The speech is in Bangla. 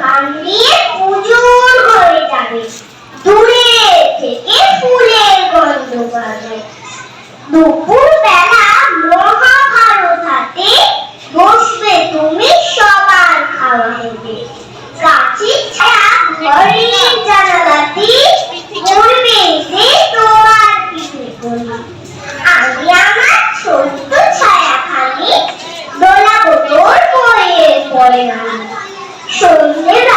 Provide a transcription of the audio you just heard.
হারিয়ে পুজোর হয়ে যাবে। দূরে থেকে ফুলের গন্ধ পাবে। দুপুর বেলা মহাভারত হাতে বসবে তুমি সবার খাওয়া হবে গাছের ছায়া ঘরের জানালাতে পড়বে যে তোমার পিঠে করি আমি আমার ছোট্ট ছায়া খানি বোতল তোর বইয়ের পরে না 手链。